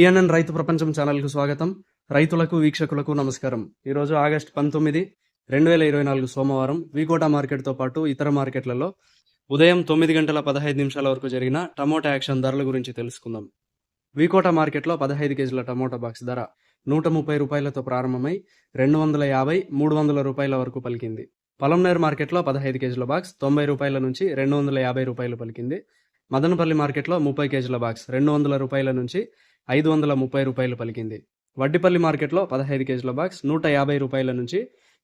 PNN రైతు ప్రపంచం ఛానల్కు స్వాగతం. రైతులకు వీక్షకులకు నమస్కారం. ఈరోజు ఆగస్ట్ పంతొమ్మిది రెండు వేల ఇరవై నాలుగు సోమవారం వికోటా మార్కెట్తో పాటు ఇతర మార్కెట్లలో ఉదయం తొమ్మిది గంటల పదహైదు నిమిషాల వరకు జరిగిన టమోటా యాక్షన్ ధరల గురించి తెలుసుకుందాం. వికోటా మార్కెట్లో పదహైదు కేజీల టమోటా బాక్స్ ధర నూట ముప్పై రూపాయలతో ప్రారంభమై రెండు వందల యాభై మూడు వందల రూపాయల వరకు పలికింది. పలంనేర్ మార్కెట్లో పదహైదు కేజీల బాక్స్ తొంభై రూపాయల నుంచి రెండు వందల యాభై రూపాయలు పలికింది. మదనపల్లి మార్కెట్లో ముప్పై కేజీల బాక్స్ రెండు వందల రూపాయల నుంచి ఐదు వందల ముప్పై రూపాయలు పలికింది. వడ్డిపల్లి మార్కెట్లో పదహైదు కేజీల బాక్స్ నూట యాభై రూపాయల నుంచి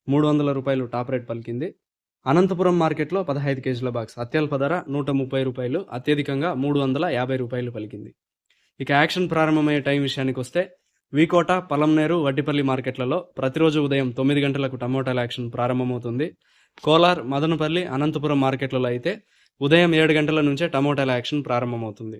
మూడు వందల రూపాయలు టాప్ రేట్ పలికింది. అనంతపురం మార్కెట్లో పదహైదు కేజీల బాక్స్ అత్యల్ప ధర నూట ముప్పై రూపాయలు అత్యధికంగా మూడు వందల యాభై రూపాయలు పలికింది. ఇక యాక్షన్ ప్రారంభమయ్యే టైం విషయానికి వస్తే వీకోట పలంనేరు వడ్డిపల్లి మార్కెట్లలో ప్రతిరోజు ఉదయం తొమ్మిది గంటలకు టమోటాల యాక్షన్ ప్రారంభమవుతుంది. కోలార్ మదనపల్లి అనంతపురం మార్కెట్లలో అయితే ఉదయం ఏడు గంటల నుంచే టమోటాల యాక్షన్ ప్రారంభమవుతుంది.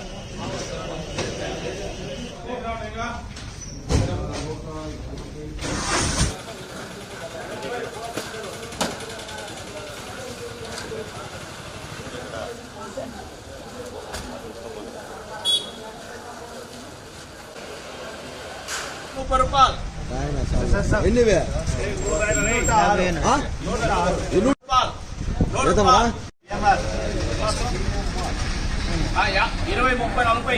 అదేవిధంగా రూపాయలు ఎన్ని ఇరవై ముప్పై నలభై.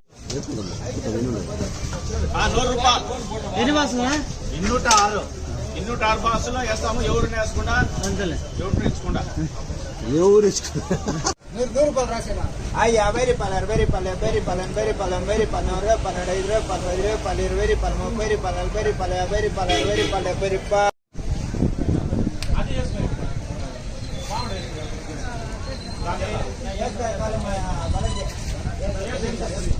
ఎన్ని బాసులా ఇన్నూట ఆరు ఇన్నూట ఆరు బాసులో వేస్తాము ఎవరిని వేసుకుంటా అంతలే ఎవరిని వేసుకుంటా ఎవరు ఆ యాభై రూపాయలు అరవై రూపాయలు డెబ్బై రూపాయలు ఎనభై రూపాయలు ఎనభై రూపాయలు నూరు పన్నెండు ఐదు రూపాయలు పదహైదు రూపాయలు ఇరవై రూపాయలు ముప్పై రూపాయలు నలభై రూపాయలు యాభై రూపాయలు అరవై రూపాయలు డెబ్బై రూపాయలు డెబ్బై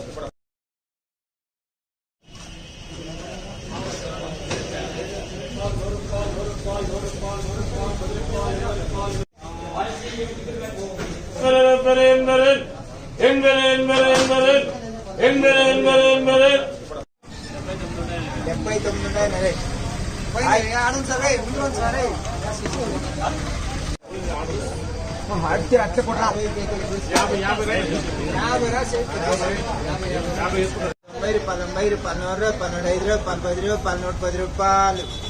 డెబ్బై తొమ్మిది ఉన్నాయి ఆనంద్ సరే ముందు సరే అట్టి అట్ల కూడా యాభై యాభై యాభై రాసి తొంభై రూపాయలు తొంభై రూపాయలు నూరు రూపాయలు పన్నెండు ఐదు రూపాయలు పది రూపాయలు నూట పది రూపాయలు అలా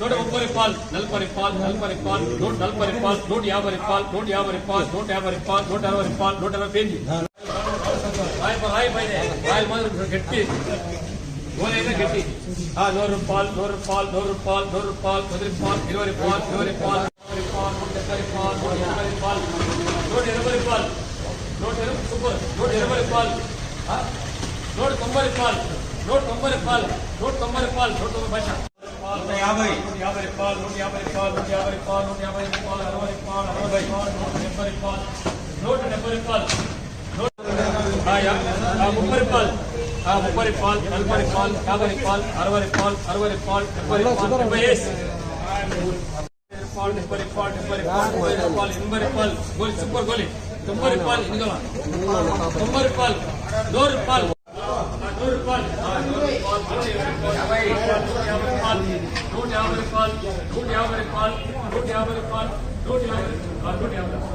నూట ముప్పై రూపాయలు నలభై రూపాయలు నలభై రూపాయలు నూట నలభై రూపాయలు నూట యాభై రూపాయలు నూట యాభై రూపాయలు నూట యాభై రూపాయలు నూట అరవై రూపాయలు నూట అరవై పేజీ రాయి రాయి పైన రాయి మాత్రం గట్టి ఓలైనా గట్టి ఆ నూరు రూపాయలు నూరు రూపాయలు నూరు రూపాయలు నూరు రూపాయలు పది రూపాయలు ఇరవై రూపాయలు ఇరవై రూపాయలు ముప్పై రూపాయలు నూట డెబ్బై రూపాయలు నూట ఎనభై రూపాయలు నూట ఎనభై రూపాయలు నూట ఎనభై సూపర్ నూట ఎనభై రూపాయలు ఆ? నూట తొంభై రూపాయలు నూట తొంభై రూపాయలు నూట తొంభై రూపాయలు నూట తొంభై పైసా నూట యాభై నూట యాభై రూపాయలు నూట యాభై రూపాయలు నూట యాభై రూపాయలు నూట యాభై రూపాయలు అరవై రూపాయలు అరవై రూపాయలు నూట డెబ్బై రూపాయలు నూట డెబ్బై రూపాయలు ఆ యా- ఆ ముప్పై రూపాయలు ఆ ముప్పై రూపాయలు నలభై రూపాయలు యాభై రూపాయలు అరవై రూపాయలు అరవై రూపాయలు డెబ్బై రూపాయలు డెబ్బై వేసి రూపాయలు డెబ్బై రూపాయలు డెబ్బై రూపాయలు ముప్పై రూపాయలు ఎనభై రూపాయలు గోలి సూపర్ గోలి తొంభై రూపాయలు ఇందులో తొంభై రూపాయలు నూరు రూపాయలు